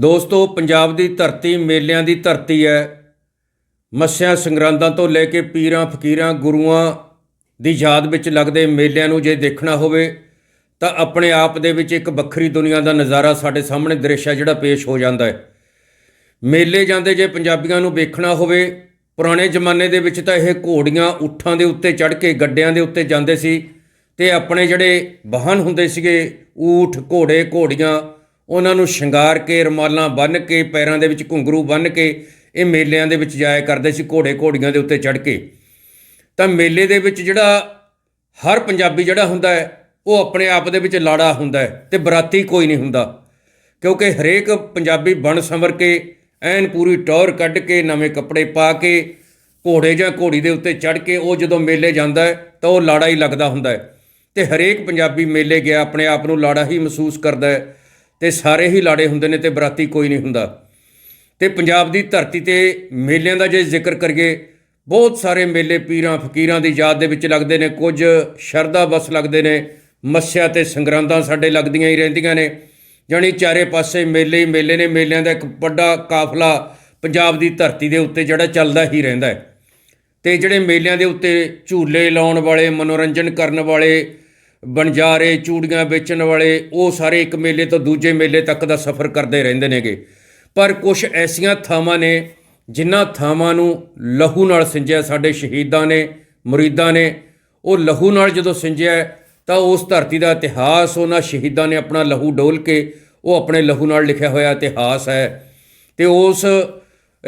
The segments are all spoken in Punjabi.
ਦੋਸਤੋ, ਪੰਜਾਬ ਦੀ ਧਰਤੀ ਮੇਲਿਆਂ ਦੀ ਧਰਤੀ ਹੈ। ਮੱਸਿਆ ਸੰਗਰਾਂਦਾਂ ਤੋਂ ਲੈ ਕੇ ਪੀਰਾਂ, ਫਕੀਰਾਂ, ਗੁਰੂਆਂ ਦੀ ਯਾਦ ਵਿੱਚ ਲੱਗਦੇ ਮੇਲਿਆਂ ਨੂੰ ਜੇ ਦੇਖਣਾ ਹੋਵੇ, ਤਾਂ ਆਪਣੇ ਆਪ ਦੇ ਵਿੱਚ ਇੱਕ ਵੱਖਰੀ ਦੁਨੀਆ ਦਾ ਨਜ਼ਾਰਾ ਸਾਡੇ ਸਾਹਮਣੇ ਦ੍ਰਿਸ਼ ਹੈ, ਜਿਹੜਾ ਪੇਸ਼ ਹੋ ਜਾਂਦਾ ਹੈ। ਮੇਲੇ ਜਾਂਦੇ ਜੇ ਪੰਜਾਬੀਆਂ ਨੂੰ ਵੇਖਣਾ ਹੋਵੇ, ਪੁਰਾਣੇ ਜ਼ਮਾਨੇ ਦੇ ਵਿੱਚ ਤਾਂ ਇਹ ਘੋੜੀਆਂ ਊਠਾਂ ਦੇ ਉੱਤੇ ਚੜ੍ਹ ਕੇ ਗੱਡਿਆਂ ਦੇ ਉੱਤੇ ਜਾਂਦੇ ਸੀ ਤੇ ਆਪਣੇ ਜਿਹੜੇ ਵਾਹਨ ਹੁੰਦੇ ਸੀਗੇ, ਊਠ, ਘੋੜੇ, ਘੋੜੀਆਂ ਉਹਨਾਂ ਨੂੰ ਸ਼ਿੰਗਾਰ ਕੇ, ਰਮਾਲਾਂ ਬੰਨ੍ਹ ਕੇ, ਪੈਰਾਂ ਦੇ ਵਿੱਚ ਘੁੰਗਰੂ ਬੰਨ੍ਹ ਕੇ, ਇਹ ਮੇਲਿਆਂ ਦੇ ਵਿੱਚ ਜਾਇਆ ਕਰਦੇ ਸੀ ਘੋੜੇ ਘੋੜੀਆਂ ਦੇ ਉੱਤੇ ਚੜ੍ਹ ਕੇ। ਤਾਂ ਮੇਲੇ ਦੇ ਵਿੱਚ ਜਿਹੜਾ ਹਰ ਪੰਜਾਬੀ ਜਿਹੜਾ ਹੁੰਦਾ ਹੈ, ਉਹ ਆਪਣੇ ਆਪ ਦੇ ਵਿੱਚ ਲਾੜਾ ਹੁੰਦਾ ਹੈ ਤੇ ਬਰਾਤੀ ਕੋਈ ਨਹੀਂ ਹੁੰਦਾ। ਕਿਉਂਕਿ ਹਰੇਕ ਪੰਜਾਬੀ ਬਣ ਸੰਵਰ ਕੇ, ਐਨ ਪੂਰੀ ਟੌਰ ਕੱਢ ਕੇ, ਨਵੇਂ ਕੱਪੜੇ ਪਾ ਕੇ, ਘੋੜੇ ਜਾਂ ਘੋੜੀ ਦੇ ਉੱਤੇ ਚੜ੍ਹ ਕੇ, ਉਹ ਜਦੋਂ ਮੇਲੇ ਜਾਂਦਾ ਹੈ, ਤਾਂ ਉਹ ਲਾੜਾ ਹੀ ਲੱਗਦਾ ਹੁੰਦਾ ਹੈ। ਤੇ ਹਰੇਕ ਪੰਜਾਬੀ ਮੇਲੇ ਗਿਆ, ਆਪਣੇ ਆਪ ਨੂੰ ਲਾੜਾ ਹੀ ਮਹਿਸੂਸ ਕਰਦਾ ਹੈ। ਤੇ ਸਾਰੇ ਹੀ ਲਾੜੇ ਹੁੰਦੇ ਨੇ ਤੇ ਬਰਾਤੀ ਕੋਈ ਨਹੀਂ ਹੁੰਦਾ। ਤੇ ਪੰਜਾਬ ਦੀ ਧਰਤੀ ਤੇ ਮੇਲਿਆਂ ਦਾ ਜੇ ਜ਼ਿਕਰ ਕਰੀਏ, ਬਹੁਤ ਸਾਰੇ ਮੇਲੇ ਪੀਰਾਂ ਫਕੀਰਾਂ ਦੀ ਯਾਦ ਦੇ ਵਿੱਚ ਲੱਗਦੇ ਨੇ, ਕੁਝ ਸ਼ਰਧਾ ਬਸ ਲੱਗਦੇ ਨੇ, ਮੱਸਿਆ ਤੇ ਸੰਗਰਾਂਦਾਂ ਸਾਡੇ ਲੱਗਦੀਆਂ ਹੀ ਰਹਿੰਦੀਆਂ ਨੇ। ਜਾਣੀ ਚਾਰੇ ਪਾਸੇ ਮੇਲੇ ਹੀ ਮੇਲੇ ਨੇ, ਮੇਲਿਆਂ ਦਾ ਇੱਕ ਵੱਡਾ ਕਾਫਲਾ ਪੰਜਾਬ ਦੀ ਧਰਤੀ ਦੇ ਉੱਤੇ ਜਿਹੜਾ ਚੱਲਦਾ ਹੀ ਰਹਿੰਦਾ ਹੈ। ਤੇ ਜਿਹੜੇ ਮੇਲਿਆਂ ਦੇ ਉੱਤੇ ਝੂਲੇ ਲਾਉਣ ਵਾਲੇ, ਮਨੋਰੰਜਨ ਕਰਨ ਵਾਲੇ ਬਣਜਾਰੇ, ਚੂੜੀਆਂ ਵੇਚਣ ਵਾਲੇ, ਉਹ ਸਾਰੇ ਇੱਕ ਮੇਲੇ ਤੋਂ ਦੂਜੇ ਮੇਲੇ ਤੱਕ ਦਾ ਸਫ਼ਰ ਕਰਦੇ ਰਹਿੰਦੇ ਨੇਗੇ। ਪਰ ਕੁਝ ਐਸੀਆਂ ਥਾਵਾਂ ਨੇ ਜਿਨ੍ਹਾਂ ਥਾਵਾਂ ਨੂੰ ਲਹੂ ਨਾਲ ਸਿੰਜਿਆ ਸਾਡੇ ਸ਼ਹੀਦਾਂ ਨੇ, ਮੁਰੀਦਾਂ ਨੇ। ਉਹ ਲਹੂ ਨਾਲ ਜਦੋਂ ਸਿੰਜਿਆ, ਤਾਂ ਉਸ ਧਰਤੀ ਦਾ ਇਤਿਹਾਸ, ਉਹਨਾਂ ਸ਼ਹੀਦਾਂ ਨੇ ਆਪਣਾ ਲਹੂ ਡੋਲ ਕੇ ਉਹ ਆਪਣੇ ਲਹੂ ਨਾਲ ਲਿਖਿਆ ਹੋਇਆ ਇਤਿਹਾਸ ਹੈ। ਤੇ ਉਸ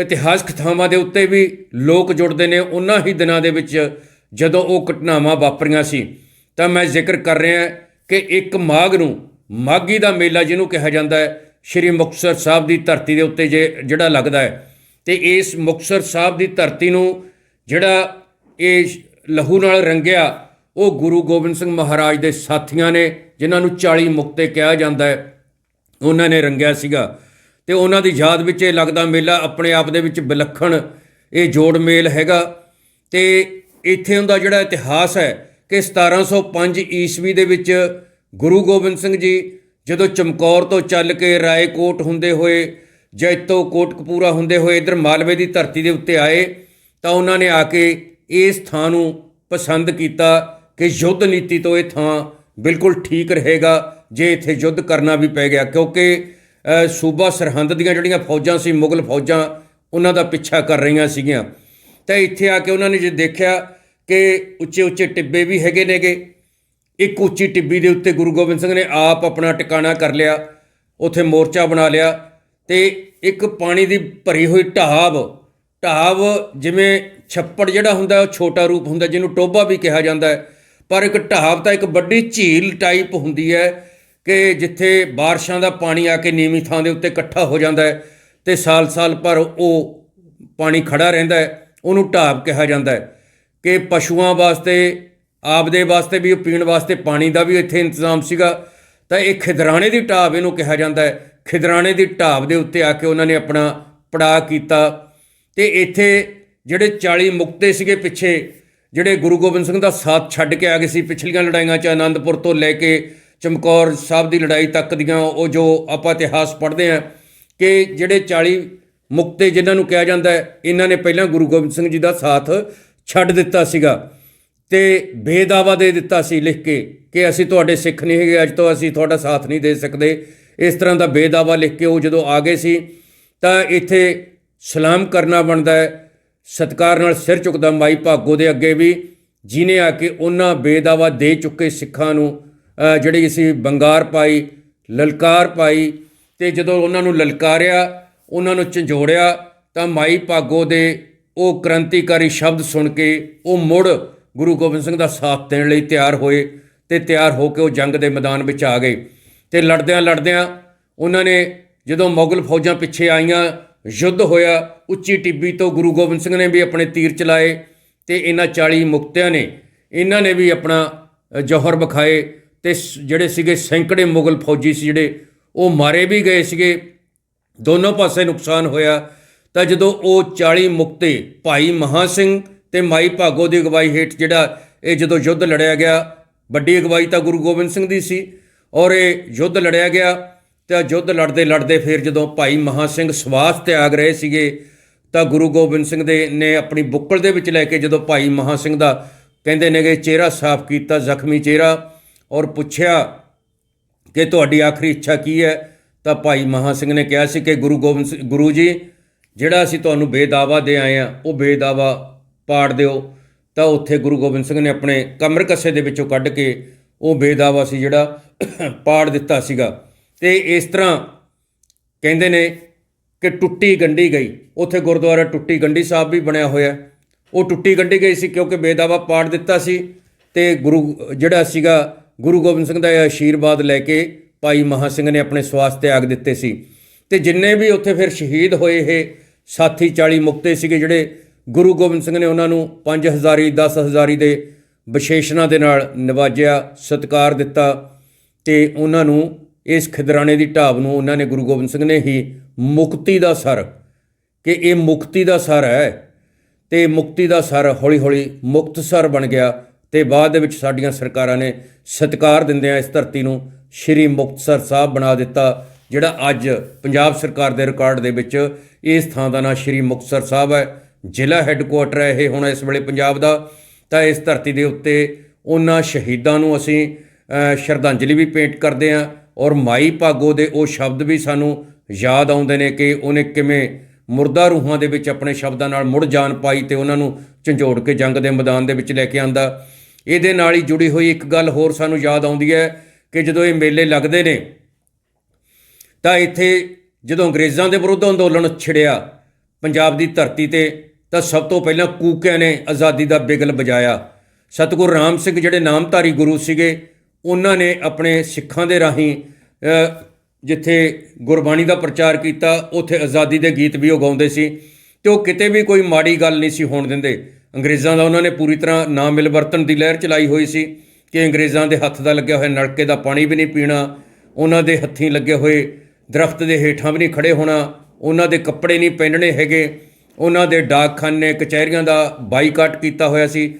ਇਤਿਹਾਸਕ ਥਾਵਾਂ ਦੇ ਉੱਤੇ ਵੀ ਲੋਕ ਜੁੜਦੇ ਨੇ। ਉਹਨਾਂ ਹੀ ਦਿਨਾਂ ਦੇ ਵਿੱਚ ਜਦੋਂ ਉਹ ਘਟਨਾਵਾਂ ਵਾਪਰੀਆਂ ਸੀ। ਤਾਂ ਮੈਂ ਜ਼ਿਕਰ ਕਰ ਰਿਹਾ ਕਿ ਇੱਕ ਮਾਘ ਨੂੰ ਮਾਘੀ ਦਾ ਮੇਲਾ ਜਿਹਨੂੰ ਕਿਹਾ ਜਾਂਦਾ ਹੈ, ਸ਼੍ਰੀ ਮੁਕਤਸਰ ਸਾਹਿਬ ਦੀ ਧਰਤੀ ਦੇ ਉੱਤੇ ਜੇ ਜਿਹੜਾ ਲੱਗਦਾ ਹੈ, ਤੇ ਇਸ ਮੁਕਤਸਰ ਸਾਹਿਬ ਦੀ ਧਰਤੀ ਨੂੰ ਜਿਹੜਾ ਇਹ ਲਹੂ ਨਾਲ ਰੰਗਿਆ, ਉਹ ਗੁਰੂ ਗੋਬਿੰਦ ਸਿੰਘ ਮਹਾਰਾਜ ਦੇ ਸਾਥੀਆਂ ਨੇ, ਜਿਨ੍ਹਾਂ ਨੂੰ 40 ਮੁਕਤੇ ਕਿਹਾ ਜਾਂਦਾ ਹੈ, ਉਹਨਾਂ ਨੇ ਰੰਗਿਆ ਸੀਗਾ। ਤੇ ਉਹਨਾਂ ਦੀ ਯਾਦ ਵਿੱਚ ਇਹ ਲੱਗਦਾ ਮੇਲਾ ਆਪਣੇ ਆਪ ਦੇ ਵਿੱਚ ਵਿਲੱਖਣ ਇਹ ਜੋੜ ਮੇਲ ਹੈਗਾ। ਤੇ ਇੱਥੇ ਉਹਦਾ ਜਿਹੜਾ ਇਤਿਹਾਸ ਹੈ ਕਿ 1705 ਈਸਵੀ ਦੇ ਵਿੱਚ ਗੁਰੂ ਗੋਬਿੰਦ ਸਿੰਘ ਜੀ ਜਦੋਂ ਚਮਕੌਰ ਤੋਂ ਚੱਲ ਕੇ ਰਾਏਕੋਟ ਹੁੰਦੇ ਹੋਏ, ਜੈਤੋ ਕੋਟਕਪੂਰਾ ਹੁੰਦੇ ਹੋਏ ਇਧਰ ਮਾਲਵੇ ਦੀ ਧਰਤੀ ਦੇ ਉੱਤੇ ਆਏ, ਤਾਂ ਉਹਨਾਂ ਨੇ ਆ ਕੇ ਇਸ ਥਾਂ ਨੂੰ ਪਸੰਦ ਕੀਤਾ ਕਿ ਯੁੱਧ ਨੀਤੀ ਤੋਂ ਇਹ ਥਾਂ ਬਿਲਕੁਲ ਠੀਕ ਰਹੇਗਾ, ਜੇ ਇੱਥੇ ਯੁੱਧ ਕਰਨਾ ਵੀ ਪੈ ਗਿਆ। ਕਿਉਂਕਿ ਸੂਬਾ ਸਰਹੰਦ ਦੀਆਂ ਜਿਹੜੀਆਂ ਫੌਜਾਂ ਸੀ, ਮੁਗਲ ਫੌਜਾਂ, ਉਹਨਾਂ ਦਾ ਪਿੱਛਾ ਕਰ ਰਹੀਆਂ ਸੀਗੀਆਂ। ਤਾਂ ਇੱਥੇ ਆ ਕੇ ਉਹਨਾਂ ਨੇ ਜੇ ਦੇਖਿਆ ਕਿ ਉੱਚੇ ਉੱਚੇ ਟਿੱਬੇ ਵੀ ਹੈਗੇ ਨੇਗੇ। ਇੱਕ ਉੱਚੀ ਟਿੱਬੀ ਦੇ ਉੱਤੇ ਗੁਰੂ ਗੋਬਿੰਦ ਸਿੰਘ ਨੇ ਆਪ ਆਪਣਾ ਟਿਕਾਣਾ ਕਰ ਲਿਆ, ਉੱਥੇ ਮੋਰਚਾ ਬਣਾ ਲਿਆ ਤੇ ਇੱਕ ਪਾਣੀ ਦੀ ਭਰੀ ਹੋਈ ਢਾਬ ਢਾਬ ਜਿਵੇਂ ਛੱਪੜ ਜਿਹੜਾ ਹੁੰਦਾ ਉਹ ਛੋਟਾ ਰੂਪ ਹੁੰਦਾ ਜਿਹਨੂੰ ਟੋਬਾ ਵੀ ਕਿਹਾ ਜਾਂਦਾ ਹੈ। ਪਰ ਇੱਕ ਢਾਬ ਤਾਂ ਇੱਕ ਵੱਡੀ ਝੀਲ ਟਾਈਪ ਹੁੰਦੀ ਹੈ ਕਿ ਜਿੱਥੇ ਬਾਰਿਸ਼ਾਂ ਦਾ ਪਾਣੀ ਆ ਕੇ ਨੀਵੀਂ ਥਾਂ ਦੇ ਉੱਤੇ ਇਕੱਠਾ ਹੋ ਜਾਂਦਾ ਹੈ ਤੇ ਸਾਲ-ਸਾਲ ਪਰ ਉਹ ਪਾਣੀ ਖੜਾ ਰਹਿੰਦਾ ਹੈ, ਉਹਨੂੰ ਢਾਬ ਕਿਹਾ ਜਾਂਦਾ ਹੈ। ਕਿ ਪਸ਼ੂਆਂ ਵਾਸਤੇ, ਆਪਦੇ ਵਾਸਤੇ ਵੀ ਪੀਣ ਵਾਸਤੇ ਪਾਣੀ ਦਾ ਵੀ ਇੱਥੇ ਇੰਤਜ਼ਾਮ ਸੀਗਾ। ਤਾਂ ਇਹ ਖਿਦਰਾਣੇ ਦੀ ਢਾਬ ਇਹਨੂੰ ਕਿਹਾ ਜਾਂਦਾ ਹੈ। ਖਿਦਰਾਣੇ ਦੀ ਢਾਬ ਦੇ ਉੱਤੇ ਆ ਕੇ ਉਹਨਾਂ ਨੇ ਆਪਣਾ ਪੜਾਅ ਕੀਤਾ। ਤੇ ਇੱਥੇ ਜਿਹੜੇ 40 ਮੁਕਤੇ ਸੀਗੇ ਪਿੱਛੇ, ਜਿਹੜੇ ਗੁਰੂ ਗੋਬਿੰਦ ਸਿੰਘ ਦਾ ਸਾਥ ਛੱਡ ਕੇ ਆ ਗਏ ਸੀ ਪਿਛਲੀਆਂ ਲੜਾਈਆਂ 'ਚ ਆਨੰਦਪੁਰ ਤੋਂ ਲੈ ਕੇ ਚਮਕੌਰ ਸਾਹਿਬ ਦੀ ਲੜਾਈ ਤੱਕ ਦੀਆਂ, ਉਹ ਜੋ ਆਪਾਂ ਇਤਿਹਾਸ ਪੜ੍ਹਦੇ ਆ ਕਿ ਜਿਹੜੇ 40 ਮੁਕਤੇ ਜਿਨ੍ਹਾਂ ਨੂੰ ਕਿਹਾ ਜਾਂਦਾ ਹੈ, ਇਹਨਾਂ ਨੇ ਪਹਿਲਾਂ ਗੁਰੂ ਗੋਬਿੰਦ ਸਿੰਘ ਜੀ ਦਾ ਸਾਥ ਛੱਡ ਦਿੱਤਾ ਸੀਗਾ ਤੇ ਬੇਦਾਵਾ ਦੇ ਦਿੱਤਾ ਸੀ ਲਿਖ ਕੇ ਕਿ ਅਸੀਂ ਤੁਹਾਡੇ ਸਿੱਖ ਨਹੀਂ ਹੈਗੇ, ਅੱਜ ਤੋਂ ਅਸੀਂ ਤੁਹਾਡਾ ਸਾਥ ਨਹੀਂ ਦੇ ਸਕਦੇ। ਇਸ ਤਰ੍ਹਾਂ ਦਾ ਬੇਦਾਵਾ ਲਿਖ ਕੇ ਉਹ ਜਦੋਂ ਆ ਗਏ ਸੀ, ਤਾਂ ਇੱਥੇ ਸਲਾਮ ਕਰਨਾ ਬਣਦਾ ਹੈ। ਸਤਕਾਰ ਨਾਲ ਸਿਰ ਝੁਕਦਾ ਮਾਈ ਭਾਗੋ ਦੇ ਅੱਗੇ ਵੀ ਜਿਨੇ ਆ ਕੇ ਉਹਨਾਂ ਬੇਦਾਵਾ ਦੇ ਚੁੱਕੇ ਸਿੱਖਾਂ ਨੂੰ ਜਿਹੜੀ ਅਸੀਂ ਬੰਗਾਰ ਪਾਈ, ਲਲਕਾਰ ਪਾਈ, ਤੇ ਜਦੋਂ ਉਹਨਾਂ ਨੂੰ ਲਲਕਾਰਿਆ, ਉਹਨਾਂ ਨੂੰ ਝੰਜੋੜਿਆ, ਤਾਂ ਮਾਈ ਭਾਗੋ ਦੇ ਉਹ ਕ੍ਰਾਂਤੀਕਾਰੀ ਸ਼ਬਦ ਸੁਣ ਕੇ ਉਹ ਮੁੜ ਗੁਰੂ ਗੋਬਿੰਦ ਸਿੰਘ ਦਾ ਸਾਥ ਦੇਣ ਲਈ ਤਿਆਰ ਹੋਏ ਤੇ ਤਿਆਰ ਹੋ ਕੇ ਉਹ ਜੰਗ ਦੇ ਮੈਦਾਨ ਵਿੱਚ ਆ ਗਏ। ਤੇ ਲੜਦਿਆਂ ਲੜਦਿਆਂ ਉਹਨਾਂ ਨੇ ਜਦੋਂ ਮੁਗਲ ਫੌਜਾਂ ਪਿੱਛੇ ਆਈਆਂ ਯੁੱਧ ਹੋਇਆ ਉੱਚੀ ਟਿੱਬੀ ਤੋਂ ਗੁਰੂ ਗੋਬਿੰਦ ਸਿੰਘ ਨੇ ਵੀ ਆਪਣੇ ਤੀਰ ਚਲਾਏ ਤੇ ਇਹਨਾਂ 40 ਮੁਕਤਿਆਂ ਨੇ ਇਹਨਾਂ ਨੇ ਵੀ ਆਪਣਾ ਅ, ਜੌਹਰ ਵਿਖਾਏ ਤੇ ਸ- ਜਿਹੜੇ ਸੀਗੇ ਸੈਂਕੜੇ ਮੁਗਲ ਫੌਜੀ ਸੀ ਜਿਹੜੇ ਉਹ ਮਾਰੇ ਵੀ ਗਏ ਸੀਗੇ। ਦੋਨੋਂ ਪਾਸੇ ਨੁਕਸਾਨ ਹੋਇਆ ਤਾਂ ਜਦੋਂ ਉਹ 40 ਮੁਕਤੇ ਭਾਈ ਮਹਾ ਸਿੰਘ ਤੇ ਮਾਈ ਭਾਗੋ ਦੀ ਅਗਵਾਈ ਹੇਠ ਜਿਹੜਾ ਇਹ ਜਦੋਂ ਯੁੱਧ ਲੜਿਆ ਗਿਆ, ਵੱਡੀ ਅਗਵਾਈ ਤਾਂ ਗੁਰੂ ਗੋਬਿੰਦ ਸਿੰਘ ਦੀ ਸੀ ਔਰ ਇਹ ਯੁੱਧ ਲੜਿਆ ਗਿਆ, ਤਾਂ ਯੁੱਧ ਲੜਦੇ ਲੜਦੇ ਫਿਰ ਜਦੋਂ ਭਾਈ ਮਹਾ ਸਿੰਘ ਸਵਾਸ ਤਿਆਗ ਰਹੇ ਸੀਗੇ, ਤਾਂ ਗੁਰੂ ਗੋਬਿੰਦ ਸਿੰਘ ਦੇ ਨੇ ਆਪਣੀ ਬੁੱਕਲ ਦੇ ਵਿੱਚ ਲੈ ਕੇ ਜਦੋਂ ਭਾਈ ਮਹਾ ਸਿੰਘ ਦਾ ਕਹਿੰਦੇ ਨੇਗੇ, ਚਿਹਰਾ ਸਾਫ਼ ਕੀਤਾ, ਜ਼ਖਮੀ ਚਿਹਰਾ ਔਰ ਪੁੱਛਿਆ ਕਿ ਤੁਹਾਡੀ ਆਖਰੀ ਇੱਛਾ ਕੀ ਹੈ, ਤਾਂ ਭਾਈ ਮਹਾ ਸਿੰਘ ਨੇ ਕਿਹਾ ਸੀ ਕਿ ਗੁਰੂ ਗੋਬਿੰਦ ਸਿੰਘ, ਗੁਰੂ ਜੀ ਜਿਹੜਾ ਅਸੀਂ ਤੁਹਾਨੂੰ ਬੇਦਾਵਾ ਦੇ ਆਏ ਆ ਉਹ ਬੇਦਾਵਾ ਪਾੜ ਦਿਓ। ਤਾਂ ਉੱਥੇ ਗੁਰੂ ਗੋਬਿੰਦ ਸਿੰਘ ਨੇ ਆਪਣੇ ਕਮਰ ਕੱਸੇ ਦੇ ਵਿੱਚੋਂ ਕੱਢ ਕੇ ਉਹ ਬੇਦਾਵਾ ਸੀ ਜਿਹੜਾ ਪਾੜ ਦਿੱਤਾ ਸੀਗਾ। ਤੇ ਇਸ ਤਰ੍ਹਾਂ ਕਹਿੰਦੇ ਨੇ ਕਿ ਟੁੱਟੀ ਗੰਢੀ ਗਈ। ਉੱਥੇ ਗੁਰਦੁਆਰਾ ਟੁੱਟੀ ਗੰਢੀ ਸਾਹਿਬ ਵੀ ਬਣਿਆ ਹੋਇਆ ਉਹ ਟੁੱਟੀ ਗੰਢੀ ਗਈ ਸੀ ਕਿਉਂਕਿ ਬੇਦਾਵਾ ਪਾੜ ਦਿੱਤਾ ਸੀ ਤੇ ਗੁਰੂ ਜਿਹੜਾ ਸੀਗਾ ਗੁਰੂ ਗੋਬਿੰਦ ਸਿੰਘ ਦਾ ਇਹ ਆਸ਼ੀਰਵਾਦ ਲੈ ਕੇ ਭਾਈ ਮਹਾ ਸਿੰਘ ਨੇ ਆਪਣੇ ਸਵਾਸ ਤਿਆਗ ਦਿੱਤੇ ਸੀ। ਤੇ ਜਿੰਨੇ ਵੀ ਉੱਥੇ ਫਿਰ ਸ਼ਹੀਦ ਹੋਏ ਇਹ ਸਾਥੀ 40 ਮੁਕਤੇ ਸੀਗੇ ਜਿਹੜੇ ਗੁਰੂ ਗੋਬਿੰਦ ਸਿੰਘ ਨੇ ਉਹਨਾਂ ਨੂੰ 5000 10000 ਦੇ ਵਿਸ਼ੇਸ਼ਣਾਂ ਦੇ ਨਾਲ ਨਿਵਾਜਿਆ, ਸਤਿਕਾਰ ਦਿੱਤਾ ਤੇ ਉਹਨਾਂ ਨੂੰ ਇਸ ਖਿਦਰਾਣੇ ਦੀ ਢਾਬ ਨੂੰ ਉਹਨਾਂ ਨੇ ਗੁਰੂ ਗੋਬਿੰਦ ਸਿੰਘ ਨੇ ਹੀ ਮੁਕਤੀ ਦਾ ਸਰ ਕਿ ਇਹ ਮੁਕਤੀ ਦਾ ਸਰ ਹੈ ਤੇ ਮੁਕਤੀ ਦਾ ਸਰ ਹੌਲੀ ਹੌਲੀ ਮੁਕਤਸਰ ਬਣ ਗਿਆ ਤੇ ਬਾਅਦ ਦੇ ਵਿੱਚ ਸਾਡੀਆਂ ਸਰਕਾਰਾਂ ਨੇ ਸਤਿਕਾਰ ਦਿੰਦਿਆਂ ਇਸ ਧਰਤੀ ਨੂੰ ਸ਼੍ਰੀ ਮੁਕਤਸਰ ਸਾਹਿਬ ਬਣਾ ਦਿੱਤਾ। ਜਿਹੜਾ ਅੱਜ ਪੰਜਾਬ ਸਰਕਾਰ ਦੇ ਰਿਕਾਰਡ ਦੇ ਵਿੱਚ ਇਸ ਥਾਂ ਦਾ ਨਾਂ ਸ਼੍ਰੀ ਮੁਕਤਸਰ ਸਾਹਿਬ ਹੈ, ਜ਼ਿਲ੍ਹਾ ਹੈੱਡਕੁਆਟਰ ਹੈ ਇਹ ਹੁਣ ਇਸ ਵੇਲੇ ਪੰਜਾਬ ਦਾ। ਤਾਂ ਇਸ ਧਰਤੀ ਦੇ ਉੱਤੇ ਉਹਨਾਂ ਸ਼ਹੀਦਾਂ ਨੂੰ ਅਸੀਂ ਸ਼ਰਧਾਂਜਲੀ ਵੀ ਭੇਂਟ ਕਰਦੇ ਹਾਂ ਔਰ ਮਾਈ ਭਾਗੋ ਦੇ ਉਹ ਸ਼ਬਦ ਵੀ ਸਾਨੂੰ ਯਾਦ ਆਉਂਦੇ ਨੇ ਕਿ ਉਹਨੇ ਕਿਵੇਂ ਮੁਰਦਾ ਰੂਹਾਂ ਦੇ ਵਿੱਚ ਆਪਣੇ ਸ਼ਬਦਾਂ ਨਾਲ ਮੁੜ ਜਾਨ ਪਾਈ ਤੇ ਉਹਨਾਂ ਨੂੰ ਝੰਜੋੜ ਕੇ ਜੰਗ ਦੇ ਮੈਦਾਨ ਦੇ ਵਿੱਚ ਲੈ ਕੇ ਆਂਦਾ। ਇਹਦੇ ਨਾਲ ਹੀ ਜੁੜੀ ਹੋਈ ਇੱਕ ਗੱਲ ਹੋਰ ਸਾਨੂੰ ਯਾਦ ਆਉਂਦੀ ਹੈ ਕਿ ਜਦੋਂ ਇਹ ਮੇਲੇ ਲੱਗਦੇ ਨੇ ਤਾਂ ਇੱਥੇ ਜਦੋਂ ਅੰਗਰੇਜ਼ਾਂ ਦੇ ਵਿਰੁੱਧ ਅੰਦੋਲਨ ਛਿੜਿਆ ਪੰਜਾਬ ਦੀ ਧਰਤੀ ਤੇ, ਤਾਂ ਸਭ ਤੋਂ ਪਹਿਲਾਂ ਕੂਕਿਆਂ ਨੇ ਆਜ਼ਾਦੀ ਦਾ ਬਿਗਲ ਵਜਾਇਆ। ਸਤਿਗੁਰੂ ਰਾਮ ਸਿੰਘ ਜਿਹੜੇ ਨਾਮਧਾਰੀ ਗੁਰੂ ਸੀਗੇ, ਉਹਨਾਂ ਨੇ ਆਪਣੇ ਸਿੱਖਾਂ ਦੇ ਰਾਹੀਂ ਜਿੱਥੇ ਗੁਰਬਾਣੀ ਦਾ ਪ੍ਰਚਾਰ ਕੀਤਾ, ਉੱਥੇ ਆਜ਼ਾਦੀ ਦੇ ਗੀਤ ਵੀ ਉਹ ਗਾਉਂਦੇ ਸੀ ਤੇ ਉਹ ਕਿਤੇ ਵੀ ਕੋਈ ਮਾੜੀ ਗੱਲ ਨਹੀਂ ਸੀ ਹੋਣ ਦਿੰਦੇ। ਅੰਗਰੇਜ਼ਾਂ ਦਾ ਉਹਨਾਂ ਨੇ ਪੂਰੀ ਤਰ੍ਹਾਂ ਨਾ ਮਿਲਵਰਤਨ ਦੀ ਲਹਿਰ ਚਲਾਈ ਹੋਈ ਸੀ ਕਿ ਅੰਗਰੇਜ਼ਾਂ ਦੇ ਹੱਥ ਦਾ ਲੱਗਿਆ ਹੋਇਆ ਨਲਕੇ ਦਾ ਪਾਣੀ ਵੀ ਨਹੀਂ ਪੀਣਾ, ਉਹਨਾਂ ਦੇ ਹੱਥੀਂ ਲੱਗੇ ਹੋਏ ਦਰਖਤ ਦੇ ਹੇਠਾਂ ਵੀ ਨਹੀਂ ਖੜੇ ਹੋਣਾ, ਉਹਨਾਂ ਦੇ ਕੱਪੜੇ ਨਹੀਂ ਪਹਿਨਣੇ ਹੈਗੇ, ਉਹਨਾਂ ਦੇ ਡਾਕਖਾਨੇ, ਕਚਹਿਰੀਆਂ ਦਾ ਬਾਈਕਾਟ ਕੀਤਾ ਹੋਇਆ ਸੀ।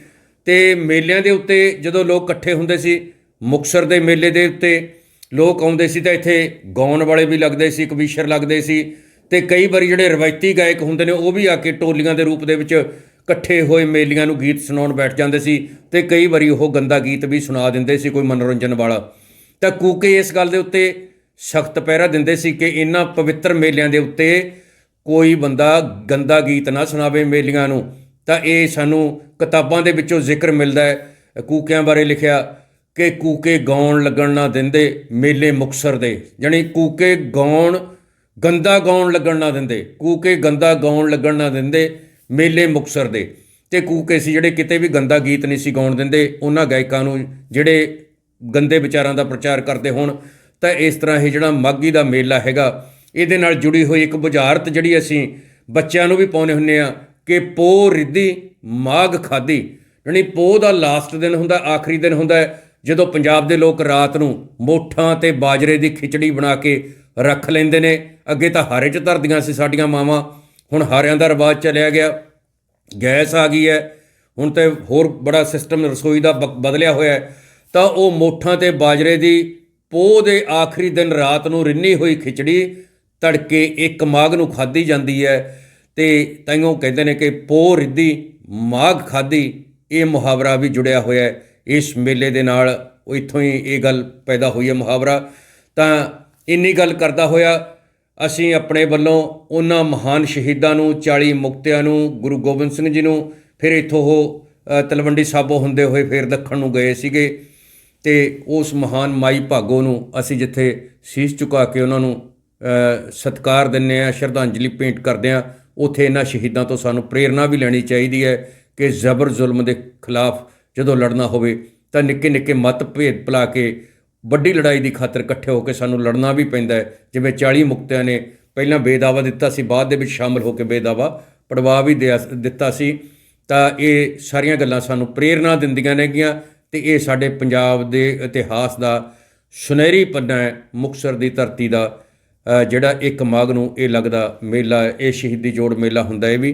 ਤੇ ਮੇਲਿਆਂ ਦੇ ਉੱਤੇ ਜਦੋਂ ਲੋਕ ਇਕੱਠੇ ਹੁੰਦੇ ਸੀ ਮੁਕਸਰ ਦੇ ਮੇਲੇ ਦੇ ਉੱਤੇ ਲੋਕ ਆਉਂਦੇ ਸੀ ਤਾਂ ਇੱਥੇ ਗਾਉਣ ਵਾਲੇ ਵੀ ਲੱਗਦੇ ਸੀ ਕਵੀਸ਼ਰ ਲੱਗਦੇ ਸੀ। ਤੇ ਕਈ ਵਾਰੀ ਜਿਹੜੇ ਰਵਾਇਤੀ ਗਾਇਕ ਹੁੰਦੇ ਨੇ, ਉਹ ਵੀ ਆ ਕੇ ਟੋਲੀਆਂ ਦੇ ਰੂਪ ਦੇ ਵਿੱਚ ਇਕੱਠੇ ਹੋਏ ਮੇਲੀਆਂ ਨੂੰ ਗੀਤ ਸੁਣਾਉਣ ਬੈਠ ਜਾਂਦੇ ਸੀ ਤੇ ਕਈ ਵਾਰੀ ਉਹ ਗੰਦਾ ਗੀਤ ਵੀ ਸੁਣਾ ਦਿੰਦੇ ਸੀ ਕੋਈ ਮਨੋਰੰਜਨ ਵਾਲਾ। ਤਾਂ ਕੂਕੇ ਇਸ ਗੱਲ ਦੇ ਉੱਤੇ ਸਖਤ ਪਹਿਰਾ ਦਿੰਦੇ ਸੀ ਕਿ ਇਹਨਾਂ ਪਵਿੱਤਰ ਮੇਲਿਆਂ ਦੇ ਉੱਤੇ ਕੋਈ ਬੰਦਾ ਗੰਦਾ ਗੀਤ ਨਾ ਸੁਣਾਵੇ ਮੇਲੀਆਂ ਨੂੰ। ਤਾਂ ਇਹ ਸਾਨੂੰ ਕਿਤਾਬਾਂ ਦੇ ਵਿੱਚੋਂ ਜ਼ਿਕਰ ਮਿਲਦਾ ਹੈ। ਕੂਕਿਆਂ ਬਾਰੇ ਲਿਖਿਆ ਕਿ ਕੂਕੇ ਗਾਉਣ ਲੱਗਣ ਨਾ ਦਿੰਦੇ, ਮੇਲੇ ਮੁਕਸਰ ਦੇ। ਜਾਣੀ ਕੂਕੇ ਗਾਉਣ ਗੰਦਾ ਗਾਉਣ ਲੱਗਣ ਨਾ ਦਿੰਦੇ, ਕੂਕੇ ਗੰਦਾ ਗਾਉਣ ਲੱਗਣ ਨਾ ਦਿੰਦੇ, ਮੇਲੇ ਮੁਕਸਰ ਦੇ। ਤੇ ਕੂਕੇ ਸੀ ਜਿਹੜੇ ਕਿਤੇ ਵੀ ਗੰਦਾ ਗੀਤ ਨਹੀਂ ਸੀ ਗਾਉਣ ਦਿੰਦੇ, ਉਹਨਾਂ ਗਾਇਕਾਂ ਨੂੰ ਜਿਹੜੇ ਗੰਦੇ ਵਿਚਾਰਾਂ ਦਾ ਪ੍ਰਚਾਰ ਕਰਦੇ ਹੋਣ ਤਾਂ ਇਸ ਤਰ੍ਹਾਂ ਇਹ ਜਿਹੜਾ ਮਾਗੀ ਦਾ ਮੇਲਾ ਹੈਗਾ, ਇਹਦੇ ਨਾਲ ਜੁੜੀ ਹੋਈ ਇੱਕ ਬੁਝਾਰਤ ਜਿਹੜੀ ਅਸੀਂ ਬੱਚਿਆਂ ਨੂੰ ਵੀ ਪਾਉਨੇ ਹੁੰਨੇ ਆ ਕਿ ਪੋ ਰਿੱਧੀ ਮਾਗ ਖਾਦੀ ਯਾਨੀ ਪੋ ਦਾ ਲਾਸਟ ਦਿਨ ਹੁੰਦਾ, ਆਖਰੀ ਦਿਨ ਹੁੰਦਾ ਜਦੋਂ ਪੰਜਾਬ ਦੇ ਲੋਕ ਰਾਤ ਨੂੰ ਮੋਠਾਂ ਤੇ ਬਾਜਰੇ ਦੀ ਖਿਚੜੀ ਬਣਾ ਕੇ ਰੱਖ ਲੈਂਦੇ ਨੇ। ਅੱਗੇ ਤਾਂ ਹਾਰੇ 'ਚ ਧਰਦੀਆਂ ਸੀ ਸਾਡੀਆਂ ਮਾਵਾਂ, ਹੁਣ ਹਾਰਿਆਂ ਦਾ ਰਿਵਾਜ ਚਲਿਆ ਗਿਆ। ਗੈਸ ਆ ਗਈ ਹੈ, ਹੁਣ ਤੇ ਹੋਰ ਬੜਾ ਸਿਸਟਮ ਰਸੋਈ ਦਾ ਬ- ਬਦਲਿਆ ਹੋਇਆ ਤਾਂ ਉਹ ਮੋਠਾਂ ਤੇ ਬਾਜਰੇ ਦੀ ਪੋਹ ਦੇ ਆਖਰੀ ਦਿਨ ਰਾਤ ਨੂੰ ਰਿੰਨੀ ਹੋਈ ਖਿਚੜੀ ਤੜਕੇ ਇੱਕ ਮਾਘ ਨੂੰ ਖਾਧੀ ਜਾਂਦੀ ਹੈ ਤੇ ਤਾਈਓ ਕਹਿੰਦੇ ਨੇ ਕਿ ਪੋਹ ਰਿੱਧੀ, ਮਾਘ ਖਾਧੀ, ਇਹ ਮੁਹਾਵਰਾ ਵੀ ਜੁੜਿਆ ਹੋਇਆ ਹੈ। ਇਸ ਮੇਲੇ ਦੇ ਨਾਲ ਉਹ ਇੱਥੋਂ ਹੀ ਇਹ ਗੱਲ ਪੈਦਾ ਹੋਈ ਹੈ ਮੁਹਾਵਰਾ। ਤਾਂ ਇੰਨੀ ਗੱਲ ਕਰਦਾ ਹੋਇਆ, ਅਸੀਂ ਆਪਣੇ ਵੱਲੋਂ ਉਹਨਾਂ ਮਹਾਨ ਸ਼ਹੀਦਾਂ ਨੂੰ 40 ਮੁਕਤਿਆਂ ਨੂੰ, ਗੁਰੂ ਗੋਬਿੰਦ ਸਿੰਘ ਜੀ ਨੂੰ, ਫਿਰ ਇੱਥੋਂ ਉਹ ਤਲਵੰਡੀ ਸਾਬੋ ਹੁੰਦੇ ਹੋਏ ਫਿਰ ਦੱਖਣ ਨੂੰ ਗਏ ਸੀਗੇ। ਤੇ ਉਸ ਮਹਾਨ ਮਾਈ ਭਾਗੋ ਨੂੰ ਅਸੀਂ ਜਿੱਥੇ ਸੀਸ ਝੁਕਾ ਕੇ ਉਹਨਾਂ ਨੂੰ ਅ, ਸਤਿਕਾਰ ਦਿੰਨੇ ਆ ਸ਼ਰਧਾਂਜਲੀ ਭੇਂਟ ਕਰਦੇ ਆ ਉਥੇ ਇਹਨਾਂ ਸ਼ਹੀਦਾਂ ਤੋਂ ਸਾਨੂੰ ਪ੍ਰੇਰਣਾ ਵੀ ਲੈਣੀ ਚਾਹੀਦੀ ਹੈ ਕਿ ਜ਼ਬਰ ਜ਼ੁਲਮ ਦੇ ਖਿਲਾਫ ਜਦੋਂ ਲੜਨਾ ਹੋਵੇ ਤਾਂ ਨਿੱਕੇ ਨਿੱਕੇ ਮਤਭੇਦ ਭੁਲਾ ਕੇ ਵੱਡੀ ਲੜਾਈ ਦੀ ਖਾਤਰ ਇਕੱਠੇ ਹੋ ਕੇ ਸਾਨੂੰ ਲੜਨਾ ਵੀ ਪੈਂਦਾ ਹੈ। ਜਿਵੇਂ 40 ਮੁਕਤਿਆਂ ਨੇ ਪਹਿਲਾਂ ਬੇਦਾਵਾ ਦਿੱਤਾ ਸੀ ਬਾਅਦ ਦੇ ਵਿੱਚ ਸ਼ਾਮਲ ਹੋ ਕੇ ਬੇਦਾਵਾ ਪੜਵਾ ਵੀ ਦਿਆ- ਦਿੱਤਾ ਸੀ। ਤਾਂ ਇਹ ਸਾਰੀਆਂ ਗੱਲਾਂ ਸਾਨੂੰ ਪ੍ਰੇਰਣਾ ਦਿੰਦੀਆਂ ਨੇਗੀਆਂ। ਤੇ ਇਹ ਸਾਡੇ ਪੰਜਾਬ ਦੇ ਇਤਿਹਾਸ ਦਾ ਸੁਨਹਿਰੀ ਪੰਨਾ ਹੈ ਮੁਕਤਸਰ ਦੀ ਧਰਤੀ ਦਾ। ਜਿਹੜਾ ਇੱਕ ਮਾਘ ਨੂੰ ਇਹ ਲੱਗਦਾ ਮੇਲਾ ਹੈ, ਇਹ ਸ਼ਹੀਦੀ ਜੋੜ ਮੇਲਾ ਹੁੰਦਾ ਹੈ ਵੀ।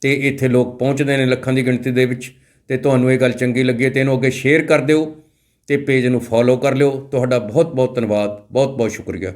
ਤੇ ਇੱਥੇ ਲੋਕ ਪਹੁੰਚਦੇ ਨੇ ਲੱਖਾਂ ਦੀ ਗਿਣਤੀ ਦੇ ਵਿੱਚ। ਤੇ ਤੁਹਾਨੂੰ ਇਹ ਗੱਲ ਚੰਗੀ ਲੱਗੇ ਤੇ ਇਹਨੂੰ ਅੱਗੇ ਸ਼ੇਅਰ ਕਰ ਦਿਓ ਤੇ ਪੇਜ ਨੂੰ ਫੋਲੋ ਕਰ ਲਿਓ। ਤੁਹਾਡਾ ਬਹੁਤ ਬਹੁਤ ਧੰਨਵਾਦ ਬਹੁਤ ਬਹੁਤ ਸ਼ੁਕਰੀਆ।